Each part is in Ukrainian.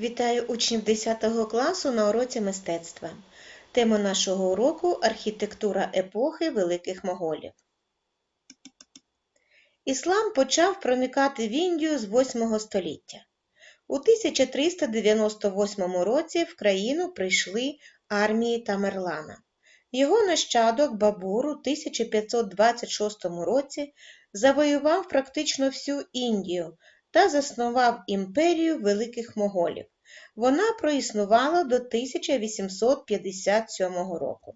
Вітаю учнів 10 класу на уроці мистецтва. Тема нашого уроку архітектура епохи Великих Моголів. Іслам почав проникати в Індію з 8 століття. У 1398 році в країну прийшли армії Тамерлана. Його нащадок Бабур у 1526 році завоював практично всю Індію та заснував імперію Великих Моголів. Вона проіснувала до 1857 року.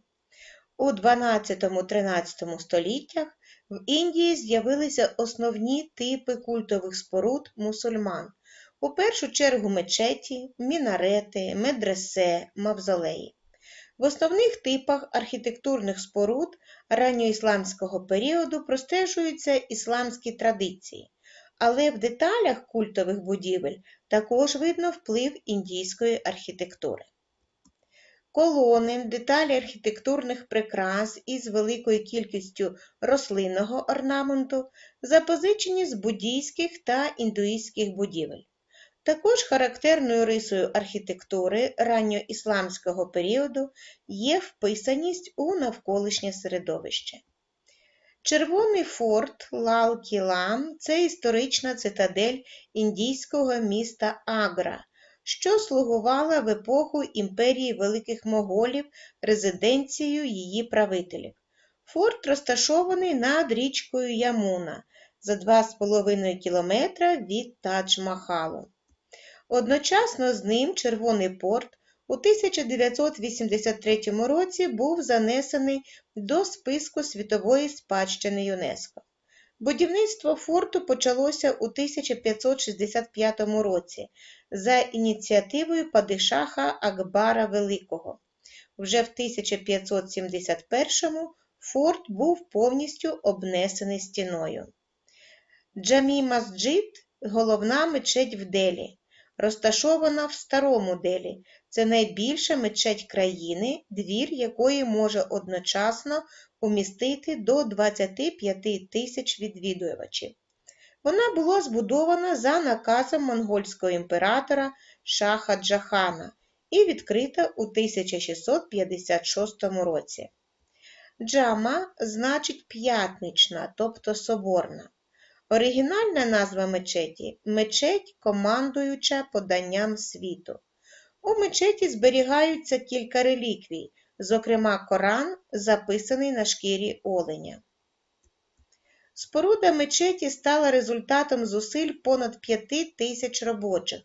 У 12-13 століттях в Індії з'явилися основні типи культових споруд мусульман, у першу чергу мечеті, мінарети, медресе, мавзолеї. В основних типах архітектурних споруд ранньоісламського періоду простежуються ісламські традиції, але в деталях культових будівель також видно вплив індійської архітектури. Колони, деталі архітектурних прикрас із великою кількістю рослинного орнаменту запозичені з буддійських та індуїстських будівель. Також характерною рисою архітектури ранньоісламського періоду є вписаність у навколишнє середовище. Червоний форт Лал-Кілам – це історична цитадель індійського міста Агра, що слугувала в епоху імперії Великих Моголів резиденцією її правителів. Форт розташований над річкою Ямуна за 2,5 кілометра від Тадж-Махалу. Одночасно з ним Червоний порт у 1983 році був занесений до списку світової спадщини ЮНЕСКО. Будівництво форту почалося у 1565 році за ініціативою падишаха Акбара Великого. Вже в 1571 форт був повністю обнесений стіною. Джамі Масджид головна мечеть в Делі розташована в Старому Делі. Це найбільша мечеть країни, двір якої може одночасно умістити до 25 тисяч відвідувачів. Вона була збудована за наказом монгольського імператора Шаха Джахана і відкрита у 1656 році. Джама значить п'ятнична, тобто соборна. Оригінальна назва мечеті мечеть, командуюча поданням світу. У мечеті зберігаються кілька реліквій, зокрема Коран, записаний на шкірі оленя. Споруда мечеті стала результатом зусиль понад п'яти тисяч робочих.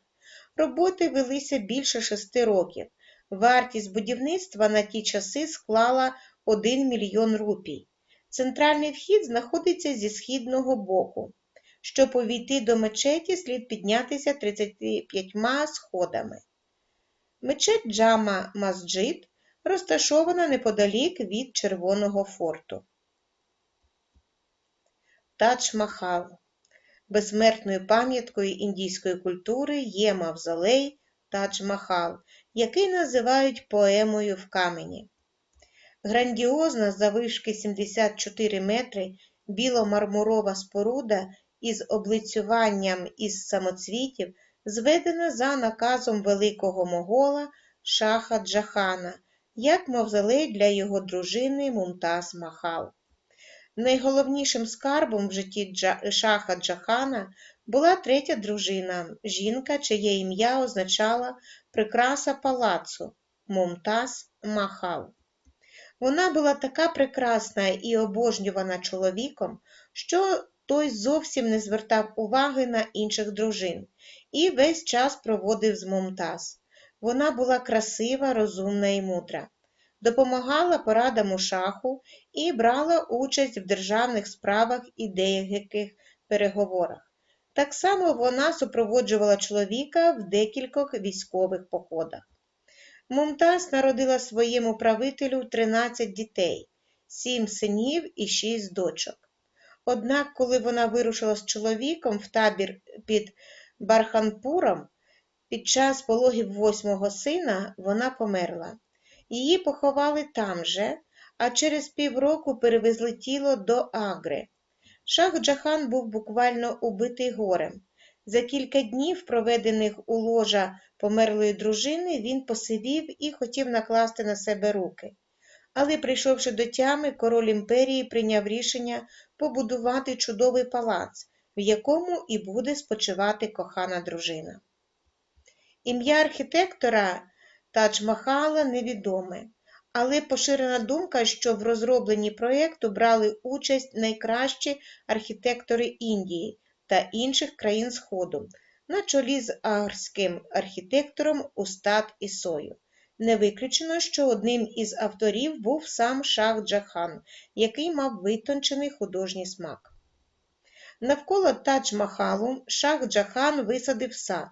Роботи велися більше шести років. Вартість будівництва на ті часи склала 1 мільйон рупій. Центральний вхід знаходиться зі східного боку. Щоб увійти до мечеті, слід піднятися 35 сходами. Мечеть Джама Масджид розташована неподалік від Червоного форту. Тадж-Махал Безсмертною пам'яткою індійської культури є мавзолей Тадж-Махал, який називають поемою в камені. Грандіозна завишки 74 метри біломармурова споруда із облицюванням із самоцвітів зведена за наказом великого могола Шаха Джахана, як мавзолей для його дружини Мумтаз Махал. Найголовнішим скарбом в житті Шаха Джахана була третя дружина, жінка, чиє ім'я означала прикраса палацу Мумтаз Махал. Вона була така прекрасна і обожнювана чоловіком, що той зовсім не звертав уваги на інших дружин і весь час проводив з Мумтаз. Вона була красива, розумна і мудра, допомагала порадам у шаху і брала участь в державних справах і деяких переговорах. Так само вона супроводжувала чоловіка в декількох військових походах. Мумтаз народила своєму правителю 13 дітей, 7 синів і 6 дочок. Однак, коли вона вирушила з чоловіком в табір під Барханпуром, під час пологів восьмого сина вона померла. Її поховали там же, а через півроку перевезли тіло до Агри. Шах Джахан був буквально убитий горем. За кілька днів, проведених у ложа померлої дружини, він посивів і хотів накласти на себе руки. Але, прийшовши до тями, король імперії прийняв рішення побудувати чудовий палац, в якому і буде спочивати кохана дружина. Ім'я архітектора Тадж-Махала невідоме, але поширена думка, що в розробленні проєкту брали участь найкращі архітектори Індії та інших країн Сходу, на чолі з агрським архітектором Устат Ісою. Не виключено, що одним із авторів був сам Шах Джахан, який мав витончений художній смак. Навколо Тадж-Махалу Шах Джахан висадив сад,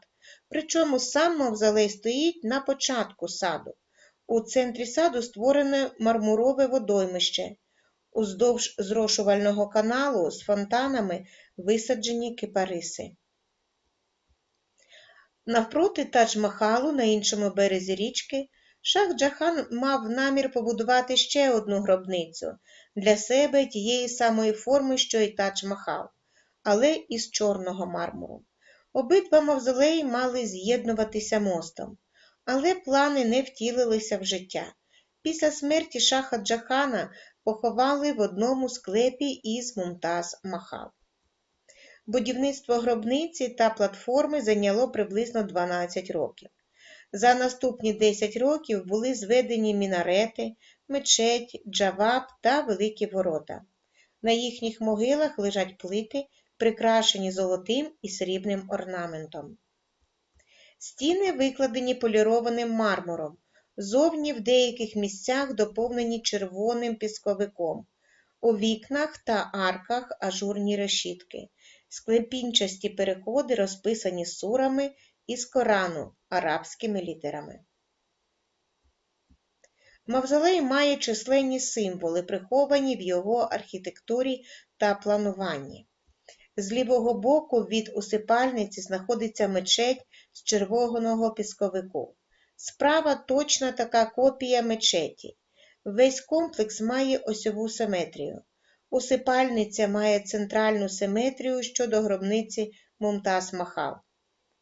причому сам мавзолей стоїть на початку саду. У центрі саду створене мармурове водоймище. Уздовж зрошувального каналу з фонтанами висаджені кипариси. Навпроти Тадж-Махалу на іншому березі річки Шах Джахан мав намір побудувати ще одну гробницю для себе тієї самої форми, що й Тадж-Махал, але із чорного мармуру. Обидва мавзолеї мали з'єднуватися мостом, але плани не втілилися в життя. Після смерті шаха Джахана поховали в одному склепі із Мумтаз Махал. Будівництво гробниці та платформи зайняло приблизно 12 років. За наступні 10 років були зведені мінарети, мечеть, джаваб та великі ворота. На їхніх могилах лежать плити, прикрашені золотим і срібним орнаментом. Стіни викладені полірованим мармуром, зовні в деяких місцях доповнені червоним пісковиком, у вікнах та арках ажурні решітки, склепінчасті переходи розписані сурами із Корану арабськими літерами. Мавзолей має численні символи, приховані в його архітектурі та плануванні. З лівого боку від усипальниці знаходиться мечеть з червоного пісковику. Справа точна така копія мечеті. Весь комплекс має осьову симетрію. Усипальниця має центральну симетрію щодо гробниці Мумтаз Махал.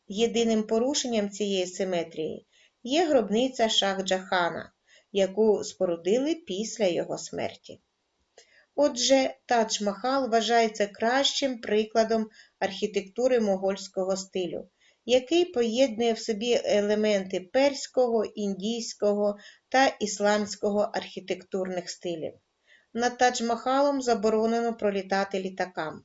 Єдиним порушенням цієї симетрії є гробниця Шах Джахана, яку спорудили після його смерті. Отже, Тадж-Махал вважається кращим прикладом архітектури могольського стилю, який поєднує в собі елементи перського, індійського та ісламського архітектурних стилів. Над Тадж-Махалом заборонено пролітати літакам.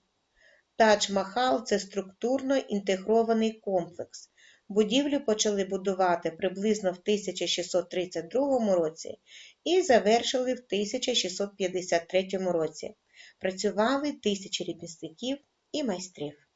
Тадж-Махал це структурно інтегрований комплекс. Будівлю почали будувати приблизно в 1632 році і завершили в 1653 році. Працювали тисячі ремісників і майстрів.